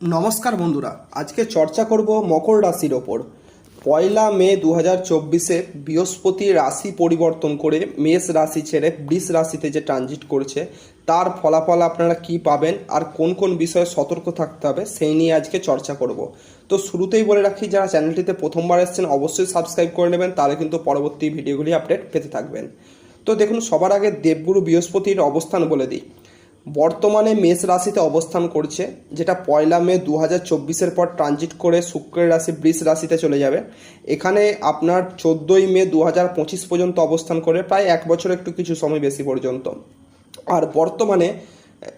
নমস্কার বন্ধুরা, আজকে চর্চা করব মকর রাশির ওপর। পয়লা মে দু হাজার চব্বিশে বৃহস্পতি রাশি পরিবর্তন করে মেষ রাশি ছেড়ে বৃষ রাশিতে যে ট্রানজিট করছে, তার ফলাফল আপনারা কি পাবেন আর কোন কোন বিষয়ে সতর্ক থাকতে হবে সেই নিয়ে আজকে চর্চা করব। তো শুরুতেই বলে রাখি, যারা চ্যানেলটিতে প্রথমবার এসেছেন অবশ্যই সাবস্ক্রাইব করে নেবেন, তাহলে কিন্তু পরবর্তী ভিডিওগুলি আপডেট পেতে থাকবেন। তো দেখুন, সবার আগে দেবগুরু বৃহস্পতির অবস্থান বলে দিই। বর্তমানে মেষ রাশিতে অবস্থান করছে, যেটা পয়লা মে দু হাজার চব্বিশের পর ট্রানজিট করে শুক্রের রাশি বৃষ রাশিতে চলে যাবে। এখানে আপনার চোদ্দোই মে দু হাজার পঁচিশ পর্যন্ত অবস্থান করে প্রায় এক বছর একটু কিছু সময় বেশি পর্যন্ত। আর বর্তমানে,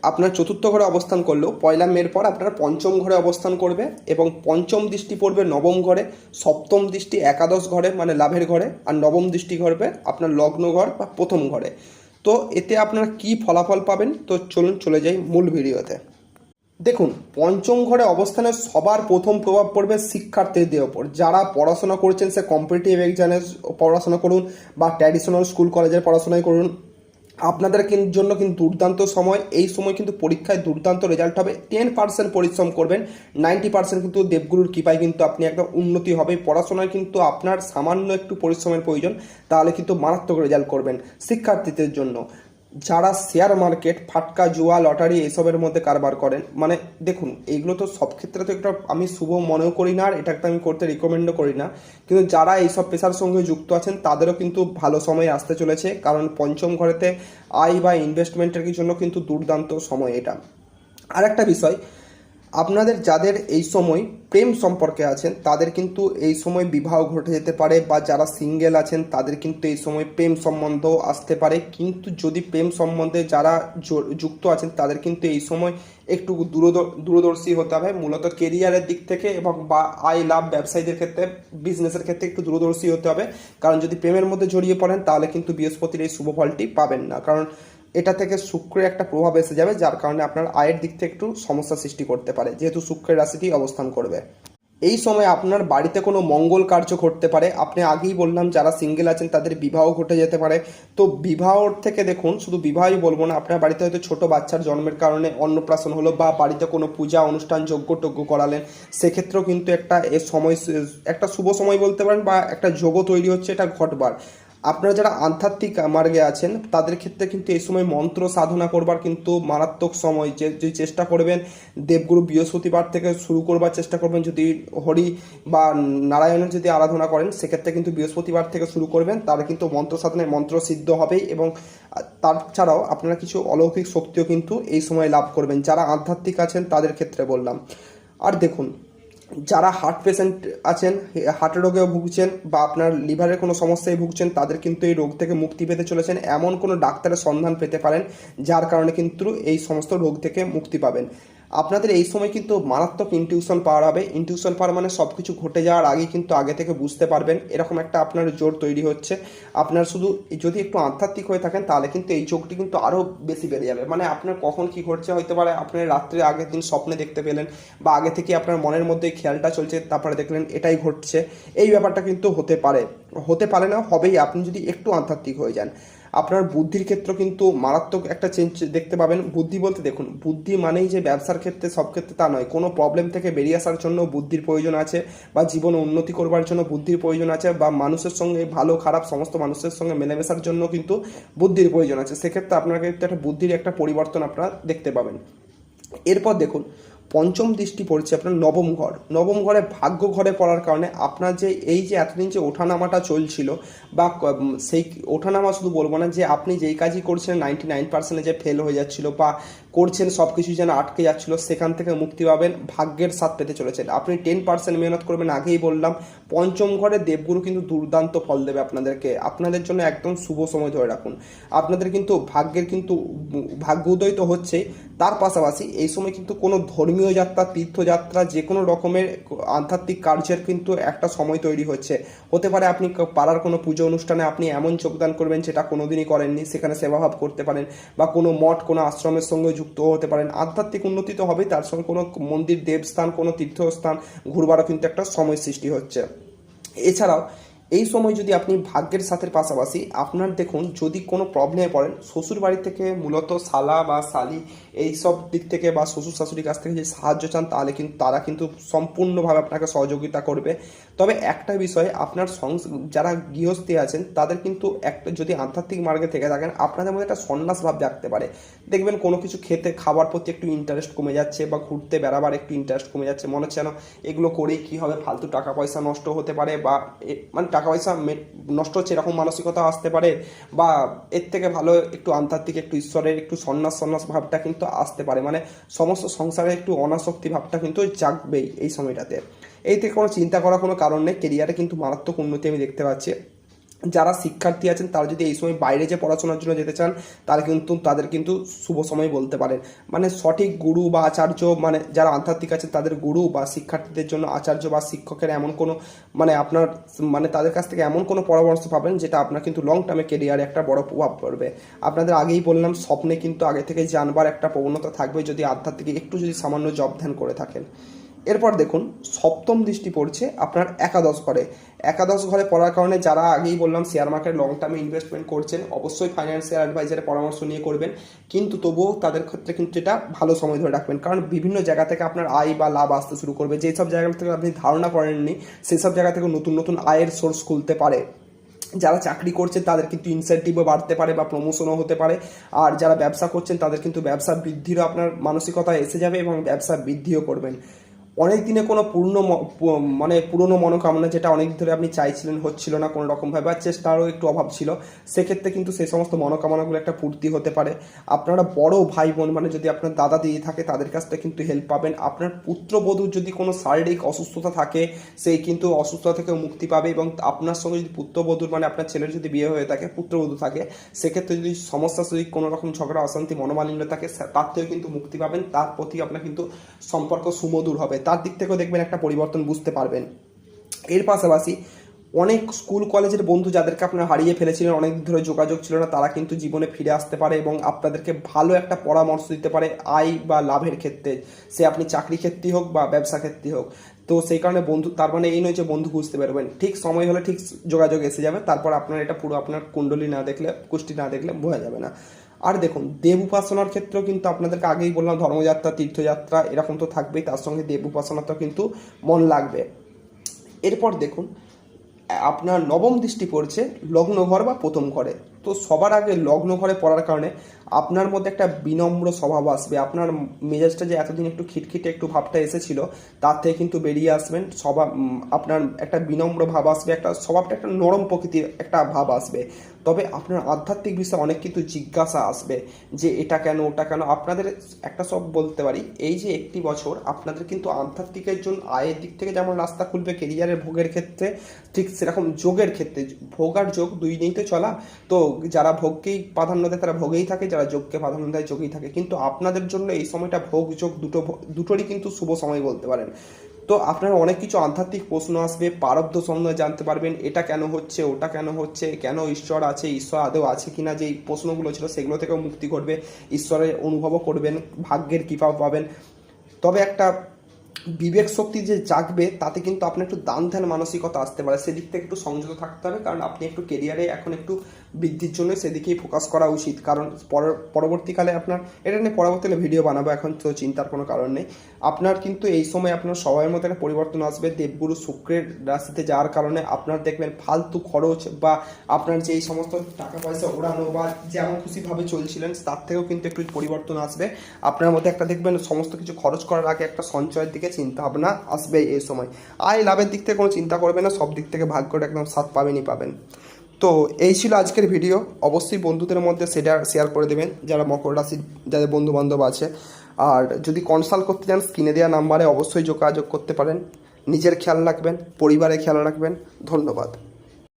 আপনার চতুর্থ ঘরে অবস্থান করলেও পয়লা মের পর আপনার পঞ্চম ঘরে অবস্থান করবে এবং পঞ্চম দৃষ্টি পড়বে নবম ঘরে, সপ্তম দৃষ্টি একাদশ ঘরে মানে লাভের ঘরে, আর নবম দৃষ্টি ঘরবে আপনার লগ্ন ঘর বা প্রথম ঘরে। তো এতে আপনারা কি ফলাফল পাবেন? তো চলুন চলে যাই মূল ভিডিওতে। দেখুন, পঞ্চম ঘরে অবস্থানের সবার প্রথম প্রভাব পড়বে শিক্ষার্থীদের ওপর যারা পড়াশোনা করছেন, সে কম্পিটিটিভ এক্সামের পড়াশোনা করুন বা ট্র্যাডিশনাল স্কুল কলেজের পড়াশোনায় করুন। আপনাদের জন্য কিন্তু দুর্দান্ত সময়। এই সময় কিন্তু পরীক্ষায় দুর্দান্ত রেজাল্ট হবে। টেন পার্সেন্ট পরিশ্রম করবেন। নাইনটি পার্সেন্ট কিন্তু দেবগুরুর কৃপায় কিন্তু আপনি একদম উন্নতি হবে। পড়াশোনায় কিন্তু আপনার সামান্য একটু পরিশ্রমের প্রয়োজন। তাহলে কিন্তু মারাত্মক রেজাল্ট করবেন শিক্ষার্থীদের জন্য। যারা শেয়ার মার্কেট, ফাটকা, জুয়া, লটারি এইসবের মধ্যে কারবার করেন মানে দেখুন, এইগুলো তো সব ক্ষেত্রে তো একটা আমি শুভ মনেও করি না আর এটা একটা আমি করতে রিকমেন্ডও করি না। কিন্তু যারা এইসব পেশার সঙ্গে যুক্ত আছেন, তাদেরও কিন্তু ভালো সময় আসতে চলেছে। কারণ পঞ্চম ঘরেতে আয় বা ইনভেস্টমেন্টের জন্য কিন্তু দুর্দান্ত সময় এটা। আর একটা বিষয় আপনাদের যাদের এই সময় প্রেম সম্পর্কে আছেন, তাদের কিন্তু এই সময় বিবাহ ঘটে যেতে পারে বা যারা সিঙ্গেল আছেন, তাদের কিন্তু এই সময় প্রেম সম্বন্ধ আসতে পারে। কিন্তু যদি প্রেম সম্বন্ধে যারা যুক্ত আছেন, তাদের কিন্তু এই সময় একটু দূরদ- দূরদর্শী হতে হবে। মূলত কেরিয়ারের দিক থেকে এবং বা আই লাভ ব্যবসায়ীদের ক্ষেত্রে বিজনেসের ক্ষেত্রে একটু দূরদর্শী হতে হবে। কারণ যদি প্রেমের মধ্যে জড়িয়ে পড়েন, তাহলে কিন্তু বৃহস্পতির এই শুভ ফলটি পাবেন না। কারণ এটা থেকে শুক্রের একটা প্রভাব এসে যাবে, যার কারণে আপনার আয়ের দিক থেকে একটু সমস্যা সৃষ্টি করতে পারে, যেহেতু শুক্রের রাশিটি অবস্থান করবে। এই সময় আপনার বাড়িতে কোনো মঙ্গল কার্য ঘটতে পারে। আপনি আগেই বললাম, যারা সিঙ্গেল আছেন, তাদের বিবাহ ঘটে যেতে পারে। তো বিবাহ থেকে দেখুন, শুধু বিবাহই বলব না, আপনার বাড়িতে হয়তো ছোট বাচ্চার জন্মের কারণে অন্নপ্রাশন হলো বা বাড়িতে কোনো পূজা, অনুষ্ঠান, যজ্ঞ টজ্ঞ করালেন, সেক্ষেত্রেও কিন্তু একটা এ সময়, একটা শুভ সময় বলতে পারেন বা একটা যোগ তৈরি হচ্ছে, এটা ঘটবার। আপনারা যারা আধ্যাত্মিক মার্গে আছেন, তাদের ক্ষেত্রে কিন্তু এই সময় মন্ত্র সাধনা করবার কিন্তু মারাত্মক সময়। যে যে চেষ্টা করবেন, দেবগুরু বৃহস্পতিবার থেকে শুরু করবার চেষ্টা করবেন, যদি হরি বা নারায়ণের যদি আরাধনা করেন, সেক্ষেত্রে কিন্তু বৃহস্পতিবার থেকে শুরু করবেন তাহলে কিন্তু মন্ত্র সাধনায় মন্ত্র সিদ্ধ হবেই এবং তাছাড়াও আপনারা কিছু অলৌকিক শক্তিও কিন্তু এই সময় লাভ করবেন। যারা আধ্যাত্মিক আছেন, তাদের ক্ষেত্রে বললাম। আর দেখুন যারা হার্ট পেশেন্ট আছেন হার্ট রোগেও ভুগছেন বা আপনার লিভারের কোনো সমস্যায় ভুগছেন, তাদের কিন্তু এই রোগ থেকে মুক্তি পেতে চলেছেন। এমন কোনো ডাক্তারের সন্ধান পেতে পারেন, যার কারণে কিন্তু এই সমস্ত রোগ থেকে মুক্তি পাবেন। আপনাদের এই সময় কিন্তু মারাত্মক ইনটিউশন পাওয়ার হবে। ইনটিউশন পাওয়ার মানে সব কিছু ঘটে যাওয়ার আগে কিন্তু আগে থেকে বুঝতে পারবেন। এরকম একটা আপনার জোর তৈরি হচ্ছে। আপনার শুধু যদি একটু আধ্যাত্মিক হয়ে থাকেন, তাহলে কিন্তু এই চোখটি কিন্তু আরও বেশি বেড়ে যাবে। মানে আপনার কখন কি ঘটছে হতে পারে, আপনি রাত্রে আগের দিন স্বপ্নে দেখতে পেলেন বা আগে থেকে আপনার মনের মধ্যে খেয়ালটা চলছে, তারপরে দেখলেন এটাই ঘটছে। এই ব্যাপারটা কিন্তু হতে পারে। হতে পারে না, হবেই। আপনি যদি একটু আধ্যাত্মিক হয়ে যান। আপনার বুদ্ধির ক্ষেত্র কিন্তু মারাত্মক একটা চেঞ্জ দেখতে পাবেন। বুদ্ধি বলতে দেখুন, বুদ্ধি মানেই যে ব্যবসার ক্ষেত্রে সব ক্ষেত্রে তা নয়। কোনো প্রবলেম থেকে বেরিয়ে আসার জন্য বুদ্ধির প্রয়োজন আছে বা জীবনে উন্নতি করবার জন্য বুদ্ধির প্রয়োজন আছে বা মানুষের সঙ্গে ভালো, খারাপ, সমস্ত মানুষের সঙ্গে মেলামেশার জন্য কিন্তু বুদ্ধির প্রয়োজন আছে। সেক্ষেত্রে আপনার ক্ষেত্রে একটা বুদ্ধির একটা পরিবর্তন আপনারা দেখতে পাবেন। এরপর দেখুন পঞ্চম দৃষ্টি পড়ছে আপনার নবম ঘর। নবম ঘরে ভাগ্য ঘরে পড়ার কারণে আপনার যে এই যে এতদিন যে ওঠানামাটা চলছিল বা সেই ওঠানামা শুধু বলব না যে আপনি যেই কাজই করছিলেন নাইনটি নাইন পার্সেন্টে যে ফেল হয়ে যাচ্ছিল বা করছেন সব কিছু যেন আটকে যাচ্ছিল, সেখান থেকে মুক্তি পাবেন, ভাগ্যের স্বাদ পেতে চলেছেন। আপনি টেন পার্সেন্ট মেহনত করবেন, আগেই বললাম, পঞ্চম ঘরে দেবগুরু কিন্তু দুর্দান্ত ফল দেবে আপনাদেরকে। আপনাদের জন্য একদম শুভ সময় ধরে রাখুন। আপনাদের কিন্তু ভাগ্যের কিন্তু ভাগ্য উদয় তো হচ্ছে, তার পাশাপাশি এই সময় কিন্তু কোনো ধর্মীয় যাত্রা, তীর্থযাত্রা যে কোনো রকমের আধ্যাত্মিক কার্যের কিন্তু একটা সময় তৈরি হচ্ছে। হতে পারে আপনি পাড়ার কোনো পুজো অনুষ্ঠানে আপনি এমন যোগদান করবেন, যেটা কোনোদিনই করেননি, সেখানে সেবাভাব করতে পারেন, বা কোনো মঠ, কোনো আশ্রমের সঙ্গে যুক্ত হতে পারেন। আধ্যাত্মিক উন্নতি তো হবে তার সঙ্গে কোনো মন্দির, দেবস্থান, কোনো তীর্থস্থান, ঘুরবারও কিন্তু একটা সময় সৃষ্টি হচ্ছে। এছাড়াও, এই সময় যদি আপনি ভাগ্যের সাথে পাশাপাশি আপনার দেখুন যদি কোনো প্রবলেমে পড়েন শ্বশুর বাড়ি থেকে মূলত শালা বা শালি এই সব দিক থেকে বা শ্বশুর শাশুড়ির কাছ থেকে যদি সাহায্য চান, তাহলে কিন্তু তারা কিন্তু সম্পূর্ণভাবে আপনাকে সহযোগিতা করবে। তবে একটা বিষয়, আপনার সংস, যারা গৃহস্থী আছেন, তাদের কিন্তু একটা যদি আধ্যাত্মিক মার্গে থেকে থাকেন, আপনাদের মধ্যে একটা সন্ন্যাস ভাব থাকতে পারে। দেখবেন কোনো কিছু খেতে, খাবার প্রতি একটু ইন্টারেস্ট কমে যাচ্ছে বা ঘুরতে বেড়াবার একটু ইন্টারেস্ট কমে যাচ্ছে। মনে হচ্ছে যেন এগুলো করেই কী হবে? ফালতু টাকা পয়সা নষ্ট হতে পারে বা মানে টাকা পয়সা নষ্ট হচ্ছে এরকম মানসিকতা আসতে পারে বা এর থেকে ভালো একটু আধ্যাত্মিক, একটু ঈশ্বরের, একটু সন্ন্যাস সন্ন্যাস ভাবটা কিন্তু আসতে পারে। মানে সমস্ত সংসারে একটু অনাসক্তি ভাবটা কিন্তু জাগবেই এই সময়টাতে। এই থেকে কোনো চিন্তা করার কোনো কারণ নেই। কেরিয়ারে কিন্তু মারাত্মক উন্নতি আমি দেখতে পাচ্ছি। যারা শিক্ষার্থী আছেন, তারা যদি এই সময় বাইরে যে পড়াশোনার জন্য যেতে চান, তারা কিন্তু, তাদের কিন্তু শুভ সময় বলতে পারেন। মানে সঠিক গুরু বা আচার্য মানে যারা আধ্যাত্মিক আছেন, তাদের গুরু বা শিক্ষার্থীদের জন্য আচার্য বা শিক্ষকের এমন কোনো মানে আপনার মানে তাদের কাছ থেকে এমন কোনো পরামর্শ পাবেন, যেটা আপনার কিন্তু লং টার্মে কেরিয়ারে একটা বড় প্রভাব পড়বে। আপনাদের আগেই বললাম, স্বপ্নে কিন্তু আগে থেকে জানবার একটা প্রবণতা থাকবে, যদি আধ্যাত্মিক একটু যদি সামান্য জব ধ্যান করে থাকেন। এরপর দেখুন, সপ্তম দৃষ্টি পড়ছে আপনার একাদশ ঘরে। একাদশ ঘরে পড়ার কারণে যারা আগেই বললাম শেয়ার মার্কেট লং টার্মে ইনভেস্টমেন্ট করছেন, অবশ্যই ফাইন্যান্সিয়াল অ্যাডভাইজারের পরামর্শ নিয়ে করবেন। কিন্তু তবুও তাদের ক্ষেত্রে কিন্তু এটা ভালো সময় ধরে রাখবেন। কারণ বিভিন্ন জায়গা থেকে আপনার আয় বা লাভ আসতে শুরু করবে। যেসব জায়গা থেকে আপনি ধারণা করেননি সেই সব জায়গা থেকে নতুন নতুন আয়ের সোর্স খুলতে পারে। যারা চাকরি করছেন তাদের কিন্তু ইনসেন্টিভও বাড়তে পারে বা প্রমোশনও হতে পারে। আর যারা ব্যবসা করছেন, তাদের কিন্তু ব্যবসা বৃদ্ধিরও আপনার মানসিকতা এসে যাবে এবং ব্যবসা বৃদ্ধিও করবেন। অনেক দিনে কোনো পূর্ণ মানে পুরনো মনোকামনা যেটা অনেক ধরে আপনি চাইছিলেন, হচ্ছিল না কোনো রকমভাবে, বা চেষ্টারও একটু অভাব ছিল, সেক্ষেত্রে কিন্তু সেই সমস্ত মনোকামনাগুলো একটা পূর্তি হতে পারে। আপনারা বড় ভাই বোন মানে যদি আপনার দাদা দিদি থাকে, তাদের কাছ থেকে কিন্তু হেল্প পাবেন। আপনার পুত্রবধূর যদি কোনো শারীরিক অসুস্থতা থাকে সেই কিন্তু অসুস্থতা থেকে মুক্তি পাবে এবং আপনার সঙ্গে যদি পুত্রবধূর মানে আপনার ছেলের যদি বিয়ে হয়ে থাকে, পুত্রবধূ থাকে, সেক্ষেত্রে যদি সমস্যা, যদি কোনো রকম ঝগড়া, অশান্তি, মনোমালিন্য থাকে তার থেকেও কিন্তু মুক্তি পাবেন। তার প্রতি আপনার কিন্তু সম্পর্ক সুমধুর হবে। তার দিক থেকেও দেখবেন একটা পরিবর্তন বুঝতে পারবেন। এর পাশাপাশি অনেক স্কুল, কলেজের বন্ধু যাদেরকে আপনারা হারিয়ে ফেলেছিলেন, অনেক ধরে যোগাযোগ ছিল না, তারা কিন্তু জীবনে ফিরে আসতে পারে এবং আপনাদেরকে ভালো একটা পরামর্শ দিতে পারে আয় বা লাভের ক্ষেত্রে। সে আপনি চাকরি ক্ষেত্রেই হোক বা ব্যবসা ক্ষেত্রেই হোক। তো সেই কারণে বন্ধু, তার মানে এই নয় যে বন্ধু খুঁজতে পারবেন। ঠিক সময় হলে ঠিক যোগাযোগ এসে যাবে, তারপর আপনার এটা পুরো আপনার কুণ্ডলী না দেখলে, কুষ্টি না দেখলে বোঝা যাবে না। আর দেখুন, দেব উপাসনার ক্ষেত্রেও কিন্তু আপনাদেরকে আগেই বললাম, ধর্মযাত্রা, তীর্থযাত্রা এরকম তো থাকবেই, তার সঙ্গে দেব উপাসনাতেও কিন্তু মন লাগবে। এরপর দেখুন, আপনার নবম দৃষ্টি পড়ছে লগ্ন ঘর বা প্রথম ঘরে। তো সবার আগে লগ্ন ঘরে পড়ার কারণে আপনার মধ্যে একটা বিনম্র স্বভাব আসবে। আপনার মেজাজটা যে এতদিন একটু খিটখিটে, একটু ভাবটা এসেছিল, তার থেকে কিন্তু বেরিয়ে আসবেন। স্বভাব আপনার একটা বিনম্র ভাব আসবে, একটা স্বভাবটা একটা নরম প্রকৃতির একটা ভাব আসবে। তবে আপনার আধ্যাত্মিক বিষয়ে অনেক কিছু জিজ্ঞাসা আসবে যে এটা কেন, ওটা কেন? আপনাদের একটা সব বলতে পারি, এই যে একটি বছর আপনাদের কিন্তু আধ্যাত্মিকের জন্য আয়ের দিক থেকে যেমন রাস্তা খুলবে কেরিয়ারের ভোগের ক্ষেত্রে, ঠিক সেরকম যোগের ক্ষেত্রে। ভোগ আর যোগ দুই নিয়েই তো চলা। তো যারা ভোগকেই প্রাধান্য দেয় তারা ভোগেই থাকে যারা যোগকে প্রাধান্য দেয়, যোগেই থাকে। কিন্তু আপনাদের জন্য এই সময়টা ভোগ, যোগ দুটো দুটোরই কিন্তু শুভ সময় বলতে পারেন। তো আপনারা অনেক কিছু আধ্যাত্মিক প্রশ্ন আসবে, পারব্ধ সম্বন্ধে জানতে পারবেন, এটা কেন হচ্ছে, ওটা কেন হচ্ছে, কেন ঈশ্বর আছে, ঈশ্বর আদৌ আছে কিনা যে প্রশ্নগুলো ছিল সেগুলো থেকেও মুক্তি ঘটবে, ঈশ্বরের অনুভবও করবেন, ভাগ্যের কৃপাও পাবেন। তবে একটা বিবেক শক্তি যে জাগবে, তাতে কিন্তু আপনার একটু দান ধ্যান মানসিকতা আসতে পারে। সেদিক থেকে একটু সংযত থাকতে হবে, কারণ আপনি একটু কেরিয়ারে এখন একটু বৃদ্ধির জন্য সেদিকেই ফোকাস করা উচিত। কারণ পরবর্তীকালে আপনার, এটা নিয়ে পরবর্তীকালে ভিডিও বানাবো এখন, তো চিন্তার কোনো কারণ নেই। আপনার কিন্তু এই সময় আপনার সবার মধ্যে একটা পরিবর্তন আসবে। দেবগুরু শুক্রের রাশিতে যাওয়ার কারণে আপনার দেখবেন ফালতু খরচ বা আপনার যে এই সমস্ত টাকা পয়সা ওড়ানো বা যেমন খুশিভাবে চলছিলেন, তার থেকেও কিন্তু একটু পরিবর্তন আসবে। আপনার মধ্যে একটা দেখবেন সমস্ত কিছু খরচ করার আগে একটা সঞ্চয়ের দিকে চিন্তা ভাবনা আসবে এই সময়। আয় লাভের দিক থেকে কোনো চিন্তা করবে না, সব দিক থেকে ভাগ্যটা একদম সাথ পাবেনই পাবেন। তো এই ছিল আজকের ভিডিও। অবশ্যই বন্ধুদের মধ্যে সেটা শেয়ার করে দেবেন, যারা মকর রাশির যাদের বন্ধু বান্ধব আছে। আর যদি কনসাল্ট করতে চান স্ক্রিনে দেওয়া নাম্বারে অবশ্যই যোগাযোগ করতে পারেন। নিজের খেয়াল রাখবেন, পরিবারের খেয়াল রাখবেন। ধন্যবাদ।